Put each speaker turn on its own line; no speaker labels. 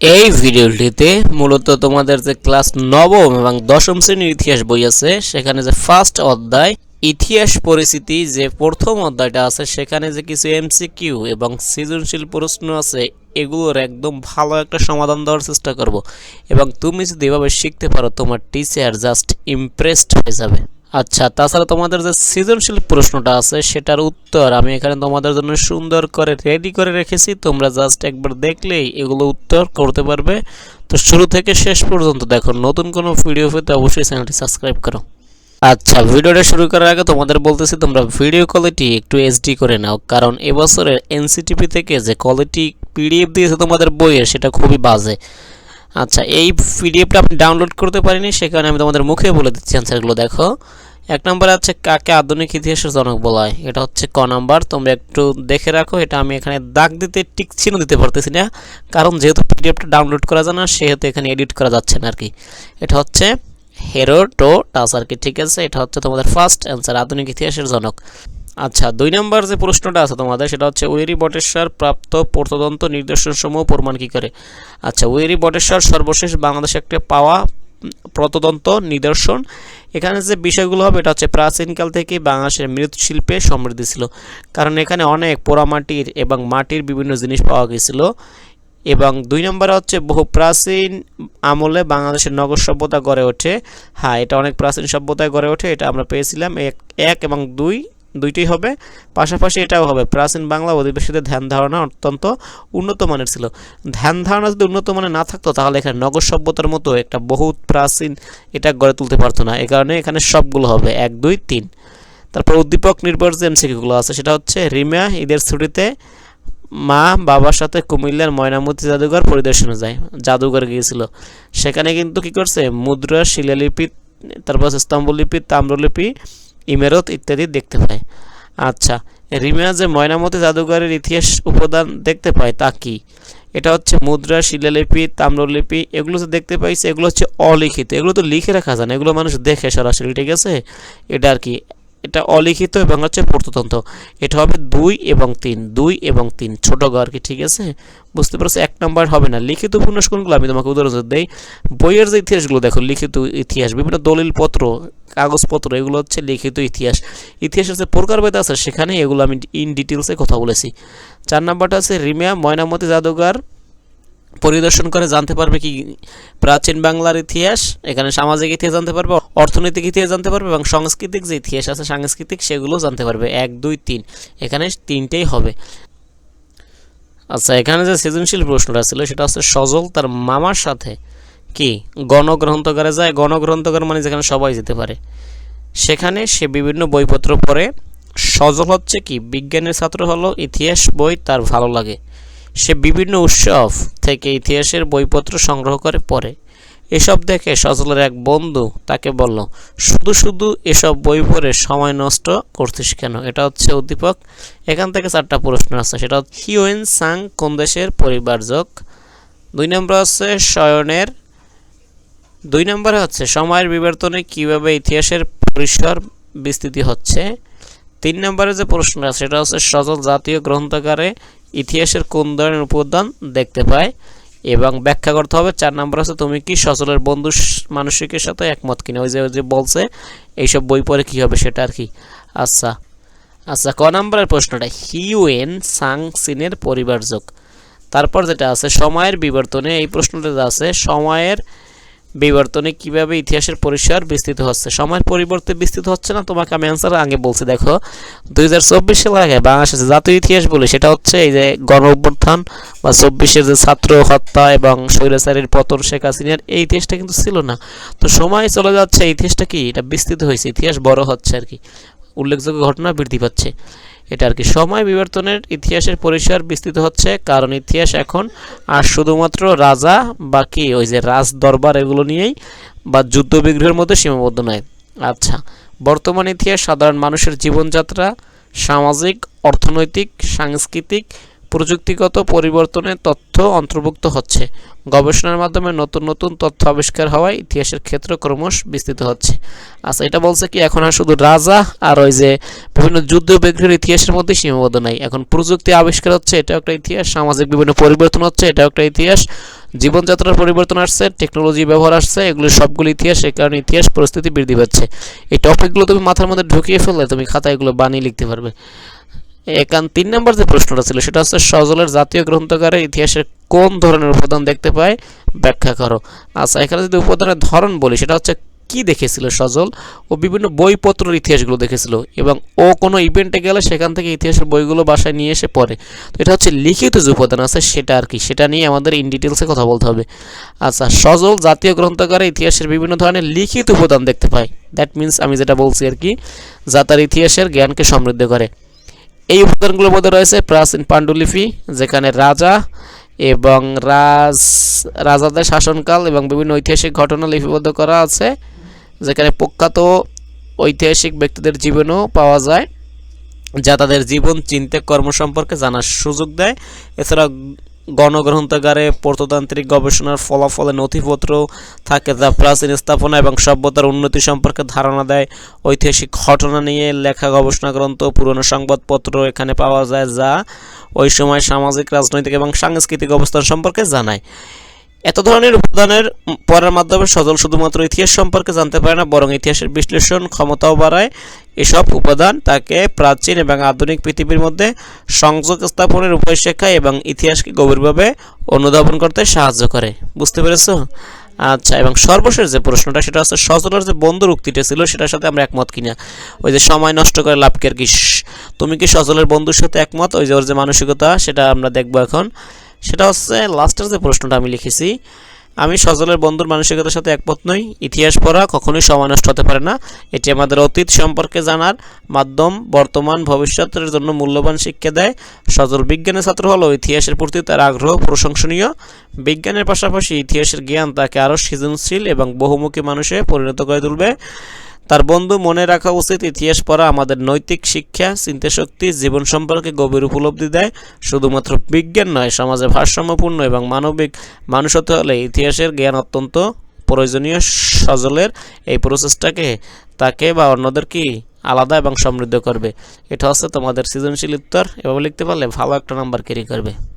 এই ভিডিওটিতে মূলত তোমাদের যে ক্লাস নবম এবং দশম শ্রেণির ইতিহাস বই আছে, সেখানে যে ফার্স্ট অধ্যায়, ইতিহাস পরিস্থিতি যে প্রথম অধ্যায়টা আছে, সেখানে যে কিছু এমসিকিউ এবং সৃজনশীল প্রশ্ন আছে, এগুলোর একদম ভালো একটা সমাধান দেওয়ার চেষ্টা করব। এবং তুমি যদি এভাবে শিখতে পারো, তোমার টিচার জাস্ট ইমপ্রেসড হয়ে যাবে। আচ্ছা তাছাড়া তোমাদের যে সৃজনশীল প্রশ্নটা আছে, সেটার উত্তর আমি এখানে তোমাদের জন্য সুন্দর করে রেডি করে রেখেছি। তোমরা জাস্ট একবার দেখলেই এগুলো উত্তর করতে পারবে। তো শুরু থেকে শেষ পর্যন্ত দেখো, নতুন কোনো ভিডিও পেতে অবশ্যই চ্যানেলটি সাবস্ক্রাইব করো। আচ্ছা ভিডিওটা শুরু করার আগে তোমাদের বলতেছি, তোমরা ভিডিও কোয়ালিটি একটু এইচডি করে নাও, কারণ এবছরের এনসিটিপি থেকে যে কোয়ালিটি পিডিএফ দিয়েছে তোমাদের বইয়ের সেটা খুবই বাজে। আচ্ছা এই পিডিএফটা আমি ডাউনলোড করতে পারিনি সেখানে আমি তোমাদের মুখে বলে দিচ্ছি অ্যান্সারগুলো দেখো। এক নম্বরে আছে, কাকে আধুনিক ইতিহাসের জনক বলা হয়? এটা হচ্ছে ক নাম্বার, তোমরা একটু দেখে রাখো, এটা আমি এখানে দাগ দিতে, টিক চিহ্ন দিতে পারতেছি না, কারণ যেহেতু পিডিএফটা ডাউনলোড করা যায় না, সেহেতু এখানে এডিট করা যাচ্ছে না আর কি এটা হচ্ছে হেরোটোটাস আর কি ঠিক আছে? এটা হচ্ছে তোমাদের ফার্স্ট অ্যান্সার আধুনিক ইতিহাসের জনক। আচ্ছা দুই নম্বর যে প্রশ্নটা আছে তোমাদের, সেটা হচ্ছে ওয়েরি বটেশ্বর প্রাপ্ত প্রত্নতন্ত্র নির্দেশন সমূহ প্রমাণ কী করে? আচ্ছা ওয়েরি বটেশ্বর সর্বশেষ বাংলাদেশে একটা পাওয়া প্রত্নতন্ত্র নিদর্শন। এখানে যে বিষয়গুলো হবে, এটা হচ্ছে প্রাচীনকাল থেকে বাংলাদেশের মৃৎশিল্পে সমৃদ্ধি ছিল। কারণ এখানে অনেক পোড়ামাটির এবং মাটির বিভিন্ন জিনিস পাওয়া গেছিল। এবং দুই নম্বরে হচ্ছে, বহু প্রাচীন আমলে বাংলাদেশের নগর সভ্যতা গড়ে ওঠে। হ্যাঁ এটা অনেক প্রাচীন সভ্যতায় গড়ে ওঠে, এটা আমরা পেয়েছিলাম। এক এবং দুই দুইটাই হবে। পাশাপাশি এটাও হবে। প্রাচীন বাংলা অধিবেশীদের ধ্যান ধারণা অত্যন্ত উন্নত মানের ছিল। ধ্যান ধারণা যদি উন্নত মানের না থাকতো, তাহলে এখানে নগর সভ্যতার মতো একটা বহুত প্রাচীন এটা গড়ে তুলতে পারতো না। এ কারণে এখানে সবগুলো হবে। এক, দুই, তিন। তারপর উদ্দীপক নির্ভর যে এমসিকিউগুলো আছে, সেটা হচ্ছে রিমা ঈদের ছুটিতে মা বাবার সাথে কুমিল্লার ময়নামতি জাদুঘর পরিদর্শনে যায়। জাদুঘর গিয়েছিল। সেখানে কিন্তু কি করছে? মুদ্রা, শিলালিপি, তারপর স্তম্ভলিপি, তাম্রলিপি ইমেরত ইত্যাদি দেখতে পায়। আচ্ছা রিমা যে ময়নামতি জাদুঘরের ইতিহাস উপাদান দেখতে পায় তা কি? এটা হচ্ছে মুদ্রা, শিলালিপি, তাম্রলিপি, এগুলো যে দেখতে পাইছে, এগুলো হচ্ছে অলিখিত। এগুলো তো লিখে রাখা যায় না, এগুলো মানুষ দেখে সরাসরি, ঠিক আছে? এটা আর কি এটা অলিখিত এবং হচ্ছে প্রত্নতন্ত্র এটা হবে দুই এবং তিন। দুই এবং তিন। ছোট আর কি, ঠিক আছে? বুঝতে পারছ? এক নম্বর হবে না। লিখিত উপন্যাস কোনগুলো আমি তোমাকে উদাহরণ দেই। বইয়ের যে ইতিহাসগুলো, দেখো, লিখিত ইতিহাস, বিভিন্ন দলিলপত্র, কাগজপত্র, এগুলো হচ্ছে লিখিত ইতিহাস। ইতিহাসের যে প্রকারভেদ আছে সেখানে এগুলো আমি ইন ডিটেলসে কথা বলেছি। চার নম্বরটা আছে রিমিয়া ময়নামতি জাদুঘর পরিদর্শন করে জানতে পারবে কি প্রাচীন বাংলার ইতিহাস, এখানে সামাজিক ইতিহাস জানতে পারবে, অর্থনৈতিক ইতিহাস জানতে পারবে এবং সাংস্কৃতিক যে ইতিহাস আছে সাংস্কৃতিক সেগুলো জানতে পারবে। এক, দুই, তিন। এখানে তিনটেই হবে। আচ্ছা এখানে যে সৃজনশীল প্রশ্নটা ছিল সেটা হচ্ছে, সজল তার মামার সাথে কি গণগ্রন্থকারে যায়? গণগ্রন্থকার মানে যেখানে সবাই যেতে পারে। সেখানে সে বিভিন্ন বইপত্র পড়ে। সজল হচ্ছে কি? বিজ্ঞানের ছাত্র হলো, ইতিহাস, বই তার ভালো লাগে। সে বিভিন্ন উৎসব থেকে ইতিহাসের বইপত্র সংগ্রহ করে পড়ে। এসব দেখে সজলের এক বন্ধু তাকে বলল, শুধু শুধু এসব বই পড়ে সময় নষ্ট করছিস কেন? এটা হচ্ছে উদ্দীপক, এখান থেকে চারটা প্রশ্ন আছে। সেটা হিউয়েন সাং কোন দেশের পরিবারজক? দুই নম্বর হচ্ছে শয়নের, দুই নম্বরে হচ্ছে সময়ের বিবর্তনে কীভাবে ইতিহাসের পরিসর বিস্তৃতি হচ্ছে? তিন নম্বরে যে প্রশ্ন আছে, সেটা হচ্ছে সজল জাতীয় গ্রন্থাগারে ইতিহাসের কোন ধরনের উপাদান দেখতে পায়? এবং ব্যাখ্যা করতে হবে চার নম্বর আছে, তুমি কি সচলের বন্ধু মানসিকের সাথে একমত কিনা? ওই যে ওই যে বলছে, এইসব বই পড়ে কী হবে সেটা আর কি? আচ্ছা আচ্ছা ক নম্বরের প্রশ্নটা, হিউয়েন সাং সিনের পরিবার পরিবারযোগ তারপর যেটা আছে, সময়ের বিবর্তনে এই প্রশ্নটা আছে, সময়ের বিবর্তনে কীভাবে ইতিহাসের পরিসর বিস্তৃত হচ্ছে? সময়ের পরিবর্তে বিস্তৃত হচ্ছে না? তোমাকে আমি অ্যান্সার আগে বলছি, দেখো। দুই হাজার চব্বিশ সাল আগে বাংলাদেশের জাতীয় ইতিহাস বলে, সেটা হচ্ছে এই যে গণ অভ্যুত্থান বা চব্বিশের যে ছাত্র হত্যা এবং স্বৈরাচারীর পতন শেখ হাসিনার, এই ইতিহাসটা কিন্তু ছিল না। তো সময় চলে যাচ্ছে ইতিহাসটা কি? এটা বিস্তৃত হয়েছে, ইতিহাস বড় হচ্ছে আর কি। উল্লেখযোগ্য ঘটনা বৃদ্ধি পাচ্ছে। এটা আর কি সময় বিবর্তনের ইতিহাসের পরিসর বিস্তৃত হচ্ছে, কারণ ইতিহাস এখন আর শুধুমাত্র রাজা বা কি ওই যে রাজ দরবার এগুলো নিয়েই বা যুদ্ধ বিগ্রহের মধ্যে সীমাবদ্ধ নয়। আচ্ছা বর্তমান ইতিহাস সাধারণ মানুষের জীবনযাত্রা, সামাজিক, অর্থনৈতিক, সাংস্কৃতিক প্রযুক্তিগত পরিবর্তনের তথ্য অন্তর্ভুক্ত হচ্ছে। গবেষণার মাধ্যমে নতুন নতুন তথ্য আবিষ্কার হওয়ায় ইতিহাসের ক্ষেত্র ক্রমশ বিস্তৃত হচ্ছে। আচ্ছা এটা বলছে কি, এখন আর শুধু রাজা আর ওই যে বিভিন্ন যুদ্ধ বিগ্রহের ইতিহাসের মধ্যে সীমাবদ্ধ নাই। এখন প্রযুক্তি আবিষ্কার হচ্ছে, এটাও একটা ইতিহাস। সামাজিক বিভিন্ন পরিবর্তন হচ্ছে, এটাও একটা ইতিহাস। জীবনযাত্রার পরিবর্তন আসছে, টেকনোলজি ব্যবহার আসছে, এগুলো সবগুলো ইতিহাস এই কারণে ইতিহাস পরিস্থিতি বৃদ্ধি পাচ্ছে। এই টপিকগুলো তুমি মাথার মধ্যে ঢুকিয়ে ফেললে তুমি খাতায় এগুলো বানিয়ে লিখতে পারবে। একান তিন নম্বর যে প্রশ্নটা ছিল, সেটা হচ্ছে সজলের জাতীয় গ্রন্থকারে ইতিহাসের কোন ধরনের উপাদান দেখতে পায়? ব্যাখ্যা করো। আচ্ছা এখানে যদি উপাদানের ধরন বলি, সেটা হচ্ছে কি দেখেছিল সজল ও বিভিন্ন বইপত্রের ইতিহাসগুলো দেখেছিল এবং ও কোনো ইভেন্টে গেলে সেখান থেকে ইতিহাসের বইগুলো বাসায় নিয়ে এসে পড়ে। তো এটা হচ্ছে লিখিত যে উপাদান আছে, সেটা আর কি, সেটা নিয়ে আমাদের ইন ডিটেলসে কথা বলতে হবে। আচ্ছা সজল জাতীয় গ্রন্থকারে ইতিহাসের বিভিন্ন ধরনের লিখিত উপাদান দেখতে পায়। দ্যাট মিন্স আমি যেটা বলছি আর কি, যা তার ইতিহাসের জ্ঞানকে সমৃদ্ধ করে। এই উপাদানগুলোর মধ্যে রয়েছে প্রাচীন পাণ্ডুলিপি, যেখানে রাজা এবং রাজ, রাজাদের শাসনকাল এবং বিভিন্ন ঐতিহাসিক ঘটনা লিপিবদ্ধ করা আছে, যেখানে প্রখ্যাত ঐতিহাসিক ব্যক্তিদের জীবনও পাওয়া যায়, যা তাদের জীবন, চিন্তা, কর্ম সম্পর্কে জানার সুযোগ দেয়। এছাড়া গণগ্রন্থাগারে প্রত্নতান্ত্রিক গবেষণার ফলাফলে নথিপত্র থাকে যা প্রাচীন স্থাপনা এবং সভ্যতার উন্নতি সম্পর্কে ধারণা দেয়। ঐতিহাসিক ঘটনা নিয়ে লেখা গবেষণা গ্রন্থ পুরনো সংবাদপত্র এখানে পাওয়া যায়, যা ওই সময় সামাজিক, রাজনৈতিক এবং সাংস্কৃতিক অবস্থান সম্পর্কে জানায়। এত ধরনের উপাদানের পড়ার মাধ্যমে সজল শুধুমাত্র ইতিহাস সম্পর্কে জানতে পারে না, বরং ইতিহাসের বিশ্লেষণ ক্ষমতাও বাড়ায়। এসব উপাদান তাকে প্রাচীন এবং আধুনিক পৃথিবীর মধ্যে সংযোগ স্থাপনের উপায় শেখায় এবং ইতিহাসকে গভীরভাবে অনুধাবন করতে সাহায্য করে। বুঝতে পেরেছ? আচ্ছা এবং সর্বশেষ যে প্রশ্নটা, সেটা হচ্ছে সজলের যে বন্ধুর উক্তিটা ছিল, সেটার সাথে আমরা একমত কিনা? ওই যে সময় নষ্ট করে লাভ কি তুমি কি সজলের বন্ধুর সাথে একমত? ওই যে ওর যে মানসিকতা, সেটা আমরা দেখব এখন। সেটা হচ্ছে লাস্টের যে প্রশ্নটা আমি লিখেছি, আমি সজলের বন্ধুর মানসিকতার সাথে একমত নই, ইতিহাস পড়া কখনোই সময় নষ্ট হতে পারে না। এটি আমাদের অতীত সম্পর্কে জানার মাধ্যম, বর্তমান, ভবিষ্যতের জন্য মূল্যবান শিক্ষা দেয়। সজল বিজ্ঞানের ছাত্র হলেও ইতিহাসের প্রতি তার আগ্রহ প্রশংসনীয়। বিজ্ঞানের পাশাপাশি ইতিহাসের জ্ঞান তাকে আরও সৃজনশীল এবং বহুমুখী মানুষে পরিণত করে তুলবে। তার বন্ধু মনে রাখা উচিত ইতিহাস পড়া আমাদের নৈতিক শিক্ষা, চিন্তাশক্তি, জীবন সম্পর্কে গভীর উপলব্ধি দেয়। শুধুমাত্র বিজ্ঞান নয়, সমাজে ভারসাম্যপূর্ণ এবং মানবিক মানুষ হতে হলে ইতিহাসের জ্ঞান অত্যন্ত প্রয়োজনীয়। সজলের এই প্রসেসটাকে তাকে বা অন্যদের কি আলাদা এবং সমৃদ্ধ করবে? এটা হচ্ছে তোমাদের সৃজনশীল উত্তর। এভাবে লিখতে পারলে ভালো একটা নাম্বার ক্যারি করবে।